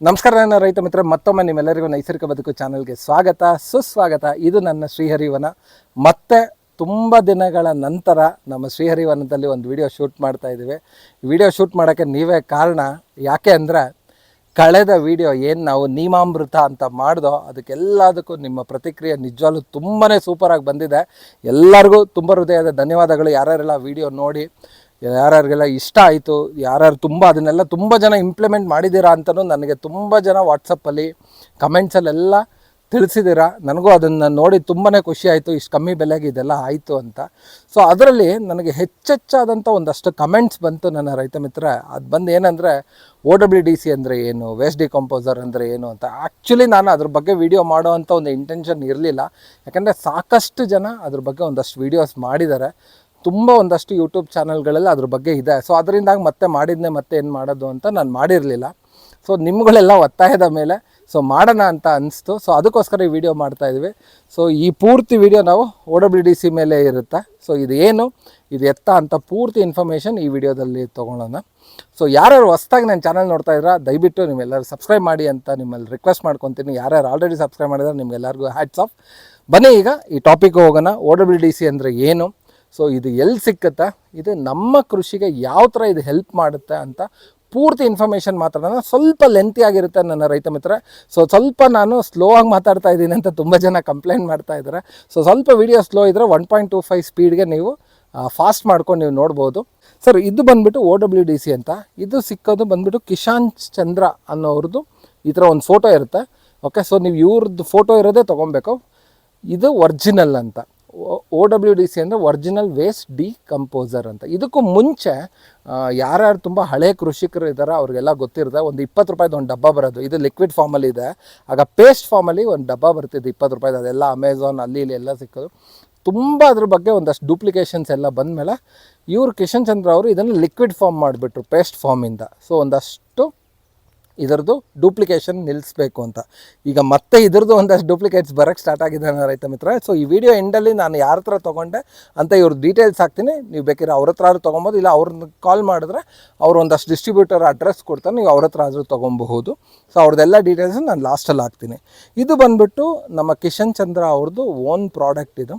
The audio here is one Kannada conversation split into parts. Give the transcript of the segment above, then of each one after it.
ನಮಸ್ಕಾರ ನನ್ನ ರೈತ ಮಿತ್ರ, ಮತ್ತೊಮ್ಮೆ ನಿಮ್ಮೆಲ್ಲರಿಗೂ ನೈಸರ್ಗಿಕ ಬದುಕು ಚಾನಲ್ಗೆ ಸ್ವಾಗತ. ಸುಸ್ವಾಗತ. ಇದು ನನ್ನ ಶ್ರೀಹರಿವನ. ಮತ್ತೆ ತುಂಬ ದಿನಗಳ ನಂತರ ನಮ್ಮ ಶ್ರೀಹರಿವನದಲ್ಲಿ ಒಂದು ವಿಡಿಯೋ ಶೂಟ್ ಮಾಡ್ತಾ ಇದ್ದೀವಿ. ವಿಡಿಯೋ ಶೂಟ್ ಮಾಡೋಕ್ಕೆ ನೀವೇ ಕಾರಣ ಯಾಕೆ ಅಂದರೆ, ಕಳೆದ ವಿಡಿಯೋ ಏನು ನಾವು ನೀಮಾಮೃತ ಅಂತ ಮಾಡಿದೋ, ಅದಕ್ಕೆಲ್ಲದಕ್ಕೂ ನಿಮ್ಮ ಪ್ರತಿಕ್ರಿಯೆ ನಿಜವಾಗ್ಲೂ ತುಂಬಾ ಸೂಪರಾಗಿ ಬಂದಿದೆ. ಎಲ್ಲರಿಗೂ ತುಂಬ ಹೃದಯದ ಧನ್ಯವಾದಗಳು. ಯಾರ್ಯಾರೆಲ್ಲ ವಿಡಿಯೋ ನೋಡಿ ಯಾರ್ಯಾರಿಗೆಲ್ಲ ಇಷ್ಟ ಆಯಿತು, ಯಾರ್ಯಾರು ತುಂಬ ಅದನ್ನೆಲ್ಲ ತುಂಬ ಜನ ಇಂಪ್ಲಿಮೆಂಟ್ ಮಾಡಿದ್ದೀರಾ ಅಂತಲೂ ನನಗೆ ತುಂಬ ಜನ ವಾಟ್ಸಪ್ಪಲ್ಲಿ ಕಮೆಂಟ್ಸಲ್ಲೆಲ್ಲ ತಿಳಿಸಿದ್ದೀರಾ. ನನಗೂ ಅದನ್ನು ನೋಡಿ ತುಂಬಾ ಖುಷಿ ಆಯಿತು, ಇಷ್ಟು ಕಮ್ಮಿ ಬೆಲೆಗೆ ಇದೆಲ್ಲ ಆಯಿತು ಅಂತ. ಸೊ ಅದರಲ್ಲಿ ನನಗೆ ಹೆಚ್ಚೆಚ್ಚಾದಂಥ ಒಂದಷ್ಟು ಕಮೆಂಟ್ಸ್ ಬಂತು ನನ್ನ ರೈತ ಮಿತ್ರ. ಅದು ಬಂದು ಏನಂದರೆ ಓ ಡಬ್ಲ್ಯೂ ಡಿ ಸಿ ಅಂದರೆ ಏನು ವೇಸ್ಟ್ ಡಿಕಂಪೋಸರ್ ಅಂದರೆ ಏನು ಅಂತ. ಆ್ಯಕ್ಚುಲಿ ನಾನು ಅದ್ರ ಬಗ್ಗೆ ವಿಡಿಯೋ ಮಾಡೋ ಅಂಥ ಒಂದು ಇಂಟೆನ್ಷನ್ ಇರಲಿಲ್ಲ. ಯಾಕಂದರೆ ಸಾಕಷ್ಟು ಜನ ಅದ್ರ ಬಗ್ಗೆ ಒಂದಷ್ಟು ವೀಡಿಯೋಸ್ ಮಾಡಿದ್ದಾರೆ. ತುಂಬ ಒಂದಷ್ಟು ಯೂಟ್ಯೂಬ್ ಚಾನಲ್ಗಳೆಲ್ಲ ಅದ್ರ ಬಗ್ಗೆ ಇದೆ. ಸೊ ಅದರಿಂದಾಗಿ ಮತ್ತೆ ಮಾಡಿದ್ನೆ ಮತ್ತೆ ಏನು ಮಾಡೋದು ಅಂತ ನಾನು ಮಾಡಿರಲಿಲ್ಲ. ಸೊ ನಿಮ್ಗಳೆಲ್ಲ ಒತ್ತಾಯದ ಮೇಲೆ ಸೊ ಮಾಡೋಣ ಅಂತ ಅನಿಸ್ತು. ಸೊ ಅದಕ್ಕೋಸ್ಕರ ಈ ವಿಡಿಯೋ ಮಾಡ್ತಾ ಇದ್ವಿ. ಸೊ ಈ ಪೂರ್ತಿ ವಿಡಿಯೋ ನಾವು ಓ ಡಬ್ಲ್ಯೂ ಡಿ ಸಿ ಮೇಲೆ ಇರುತ್ತೆ. ಸೊ ಇದು ಏನು? ಇದು ಎತ್ತ ಅಂತ ಪೂರ್ತಿ ಇನ್ಫಾರ್ಮೇಷನ್ ಈ ವಿಡಿಯೋದಲ್ಲಿ ತೊಗೊಳ್ಳೋಣ. ಸೊ ಯಾರ್ಯಾರು ಹೊಸ್ದಾಗಿ ನನ್ನ ಚಾನಲ್ ನೋಡ್ತಾ ಇದ್ದೀರಾ ದಯವಿಟ್ಟು ನೀವೆಲ್ಲರೂ ಸಬ್ಸ್ಕ್ರೈಬ್ ಮಾಡಿ ಅಂತ ನಿಮ್ಮಲ್ಲಿ ರಿಕ್ವೆಸ್ಟ್ ಮಾಡ್ಕೊತೀನಿ. ಯಾರ್ಯಾರು ಆಲ್ರೆಡಿ ಸಬ್ಸ್ಕ್ರೈಬ್ ಮಾಡಿದ್ರೆ, ನಿಮ್ಗೆಲ್ಲರಿಗೂ ಹ್ಯಾಟ್ಸ್ ಆಫ್ ಬನ್ನಿ ಈಗ ಈ ಟಾಪಿಕ್ ಹೋಗೋಣ. ಓ ಡಬ್ಲ್ಯೂ ಡಿ ಸಿ ಅಂದರೆ ಏನು? ಸೊ ಇದು ಎಲ್ಲಿ ಸಿಕ್ಕುತ್ತಾ? ಇದು ನಮ್ಮ ಕೃಷಿಗೆ ಯಾವ ಥರ ಇದು ಹೆಲ್ಪ್ ಮಾಡುತ್ತೆ ಅಂತ ಪೂರ್ತಿ ಇನ್ಫಾರ್ಮೇಷನ್ ಮಾತಾಡೋಣ. ಸ್ವಲ್ಪ ಲೆಂತಿ ಆಗಿರುತ್ತೆ ನನ್ನ ರೈತ ಮಿತ್ರ ಸೊ ಸ್ವಲ್ಪ ನಾನು ಸ್ಲೋ ಆಗಿ ಮಾತಾಡ್ತಾ ಇದ್ದೀನಿ ಅಂತ ತುಂಬ ಜನ ಕಂಪ್ಲೇಂಟ್ ಮಾಡ್ತಾ ಇದ್ದಾರೆ. ಸೊ ಸ್ವಲ್ಪ ವಿಡಿಯೋ ಸ್ಲೋ ಇದ್ದರೆ ಒನ್ ಪಾಯಿಂಟ್ ಟು ಫೈವ್ ಸ್ಪೀಡ್ಗೆ ನೀವು ಫಾಸ್ಟ್ ಮಾಡ್ಕೊಂಡು ನೀವು ನೋಡ್ಬೋದು. ಸರ್ ಇದು ಬಂದ್ಬಿಟ್ಟು ಓ ಡಬ್ಲ್ಯೂ ಡಿ ಸಿ ಅಂತ. ಇದು ಸಿಕ್ಕೋದು ಬಂದ್ಬಿಟ್ಟು ಕಿಶಾನ್ ಚಂದ್ರ ಅನ್ನೋರದ್ದು ಈ ಥರ ಒಂದು ಫೋಟೋ ಇರುತ್ತೆ. ಓಕೆ ಸೊ ನೀವು ಇವ್ರದ್ದು ಫೋಟೋ ಇರೋದೇ ತೊಗೊಬೇಕು ಇದು ಒರ್ಜಿನಲ್ ಅಂತ. ಓ ಡಬ್ಲ್ಯೂ ಡಿ ಸಿ ಅಂದರೆ ಒರಿಜಿನಲ್ ವೇಸ್ಟ್ ಡಿ ಕಂಪೋಸರ್ ಅಂತ. ಇದಕ್ಕೂ ಮುಂಚೆ ಯಾರ್ಯಾರು ತುಂಬ ಹಳೆ ಕೃಷಿಕರು ಇದ್ದಾರೆ ಅವ್ರಿಗೆಲ್ಲ ಗೊತ್ತಿರುತ್ತೆ, ಒಂದು ಇಪ್ಪತ್ತು ರೂಪಾಯಿದು ಒಂದು ಡಬ್ಬ ಬರೋದು. ಇದು ಲಿಕ್ವಿಡ್ ಫಾರ್ಮಲ್ಲಿ ಇದೆ. ಆಗ ಪೇಸ್ಟ್ ಫಾರ್ಮಲ್ಲಿ ಒಂದು ಡಬ್ಬ ಬರ್ತಿದ್ದು ಇಪ್ಪತ್ತು ರೂಪಾಯಿದು. ಅದೆಲ್ಲ ಅಮೆಝಾನ್ ಅಲ್ಲಿ ಇಲ್ಲಿ ಎಲ್ಲ ಸಿಕ್ಕೋದು ತುಂಬ ಅದ್ರ ಬಗ್ಗೆ ಒಂದಷ್ಟು ಡೂಪ್ಲಿಕೇಶನ್ಸ್ ಎಲ್ಲ ಬಂದಮೇಲೆ, ಇವರು ಕಿಶನ್ ಚಂದ್ರ ಅವರು ಇದನ್ನು ಲಿಕ್ವಿಡ್ ಫಾರ್ಮ್ ಮಾಡಿಬಿಟ್ರು ಪೇಸ್ಟ್ ಫಾರ್ಮಿಂದ ಸೊ ಒಂದಷ್ಟು ಇದರದ್ದು ಡೂಪ್ಲಿಕೇಶನ್ ನಿಲ್ಲಿಸ್ಬೇಕು ಅಂತ. ಈಗ ಮತ್ತೆ ಇದ್ರದ್ದು ಒಂದಷ್ಟು ಡೂಪ್ಲಿಕೇಟ್ಸ್ ಬರೋಕ್ಕೆ ಸ್ಟಾರ್ಟ್ ಆಗಿದೆ ರೈತ ಮಿತ್ರ. ಸೊ ಈ ವಿಡಿಯೋ ಎಂಡಲ್ಲಿ ನಾನು ಯಾರ ಹತ್ರ ತೊಗೊಂಡೆ ಅಂತ ಇವ್ರ ಡೀಟೇಲ್ಸ್ ಹಾಕ್ತೀನಿ. ನೀವು ಬೇಕಿದ್ರೆ ಅವ್ರ ಹತ್ರ ಆದ್ರೂ ತೊಗೊಬೋದು. ಇಲ್ಲ ಅವ್ರನ್ನ ಕಾಲ್ ಮಾಡಿದ್ರೆ ಅವ್ರು ಒಂದಷ್ಟು ಡಿಸ್ಟ್ರಿಬ್ಯೂಟರ್ ಅಡ್ರೆಸ್ ಕೊಡ್ತಾರೆ. ನೀವು ಅವ್ರ ಹತ್ರ ಆದರೂ ತೊಗೊಬಹುದು. ಸೊ ಅವ್ರದ್ದೆಲ್ಲ ಡೀಟೇಲ್ಸ್ ನಾನು ಲಾಸ್ಟಲ್ಲಿ ಹಾಕ್ತೀನಿ. ಇದು ಬಂದುಬಿಟ್ಟು ನಮ್ಮ ಕಿಶನ್ ಚಂದ್ರ ಅವ್ರದ್ದು ಓನ್ ಪ್ರಾಡಕ್ಟ್ ಇದು.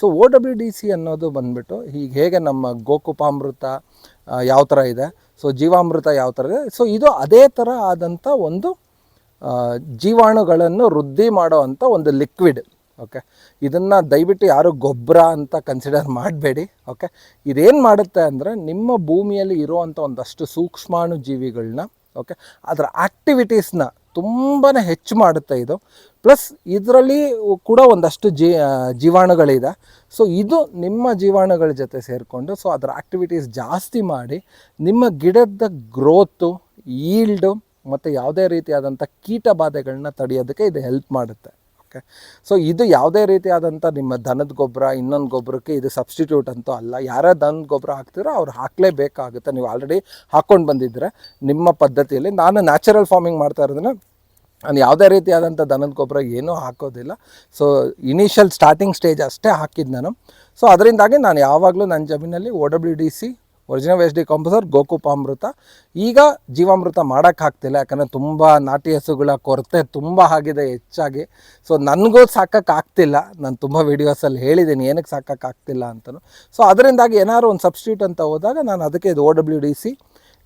So O W D C ಅನ್ನೋದು ಬಂದ್ಬಿಟ್ಟು ಈಗ ಹೇಗೆ ನಮ್ಮ ಗೋಕುಪಾಮೃತ ಯಾವ ಥರ ಇದೆ? ಸೊ ಜೀವಾಮೃತ ಯಾವ ಥರ ಇದೆ ಸೊ ಇದು ಅದೇ ಥರ ಆದಂಥ ಒಂದು ಜೀವಾಣುಗಳನ್ನು ವೃದ್ಧಿ ಮಾಡೋ ಅಂಥ ಒಂದು ಲಿಕ್ವಿಡ್ ಓಕೆ ಇದನ್ನು ದಯವಿಟ್ಟು ಯಾರು ಗೊಬ್ಬರ ಅಂತ ಕನ್ಸಿಡರ್ ಮಾಡಬೇಡಿ ಓಕೆ ಇದೇನು ಮಾಡುತ್ತೆ ಅಂದರೆ, ನಿಮ್ಮ ಭೂಮಿಯಲ್ಲಿ ಇರುವಂಥ ಒಂದಷ್ಟು ಸೂಕ್ಷ್ಮಾಣು ಜೀವಿಗಳನ್ನ ಓಕೆ ಅದರ ಆ್ಯಕ್ಟಿವಿಟೀಸ್ನ ತುಂಬಾ ಹೆಚ್ಚು ಮಾಡುತ್ತೆ ಇದು. ಪ್ಲಸ್ ಇದರಲ್ಲಿ ಕೂಡ ಒಂದಷ್ಟು ಜೀ ಜೀವಾಣುಗಳಿದೆ. ಸೊ ಇದು ನಿಮ್ಮ ಜೀವಾಣುಗಳ ಜೊತೆ ಸೇರಿಕೊಂಡು, ಸೊ ಅದರ ಆ್ಯಕ್ಟಿವಿಟೀಸ್ ಜಾಸ್ತಿ ಮಾಡಿ, ನಿಮ್ಮ ಗಿಡದ ಗ್ರೋತು ಈಲ್ಡು ಮತ್ತು ಯಾವುದೇ ರೀತಿಯಾದಂಥ ಕೀಟ ಬಾಧೆಗಳನ್ನ ತಡೆಯೋದಕ್ಕೆ ಇದು ಹೆಲ್ಪ್ ಮಾಡುತ್ತೆ. ಓಕೆ ಸೊ ಇದು ಯಾವುದೇ ರೀತಿಯಾದಂಥ ನಿಮ್ಮ ದನದ ಗೊಬ್ಬರ, ಇನ್ನೊಂದು ಗೊಬ್ಬರಕ್ಕೆ ಇದು ಸಬ್ಸ್ಟಿಟ್ಯೂಟ್ ಅಂತೂ ಅಲ್ಲ. ಯಾರೇ ದನದ ಗೊಬ್ಬರ ಹಾಕ್ತಿರೋ ಅವ್ರು ಹಾಕಲೇಬೇಕಾಗುತ್ತೆ. ನೀವು ಆಲ್ರೆಡಿ ಹಾಕ್ಕೊಂಡು ಬಂದಿದ್ದರೆ. ನಿಮ್ಮ ಪದ್ಧತಿಯಲ್ಲಿ ನಾನು ನ್ಯಾಚುರಲ್ ಫಾರ್ಮಿಂಗ್ ಮಾಡ್ತಾ ಇರೋದನ್ನ ನಾನು ಯಾವುದೇ ರೀತಿಯಾದಂಥ ದನದ ಗೊಬ್ಬರ ಏನೂ ಹಾಕೋದಿಲ್ಲ. ಸೊ ಇನಿಷಿಯಲ್ ಸ್ಟಾರ್ಟಿಂಗ್ ಸ್ಟೇಜ್ ಅಷ್ಟೇ ಹಾಕಿದ್ದು ನಾನು. ಸೊ ಅದರಿಂದಾಗಿ ನಾನು ಯಾವಾಗಲೂ ನನ್ನ ಜಮೀನಲ್ಲಿ O W D C original waste decomposer ಗೋಕುಪಾಮೃತ ಈಗ ಜೀವಾಮೃತ ಮಾಡೋಕ್ಕಾಗ್ತಿಲ್ಲ ಯಾಕಂದರೆ ತುಂಬ ನಾಟಿ ಹಸುಗಳ ಕೊರತೆ ತುಂಬ ಆಗಿದೆ ಹೆಚ್ಚಾಗಿ. ಸೊ ನನಗೂ ಸಾಕಕ್ಕೆ ಆಗ್ತಿಲ್ಲ. ನಾನು ತುಂಬ ವೀಡಿಯೋಸಲ್ಲಿ ಹೇಳಿದ್ದೀನಿ ಏನಕ್ಕೆ ಸಾಕಕ್ಕೆ ಆಗ್ತಿಲ್ಲ ಅಂತಲೂ ಸೊ ಅದರಿಂದಾಗಿ ಏನಾದ್ರು ಒಂದು ಸಬ್ಸ್ಟ್ಯೂಟ್ ಅಂತ ಹೋದಾಗ ನಾನು ಅದಕ್ಕೆ ಇದು ಓ ಡಬ್ಲ್ಯೂ ಡಿ ಸಿ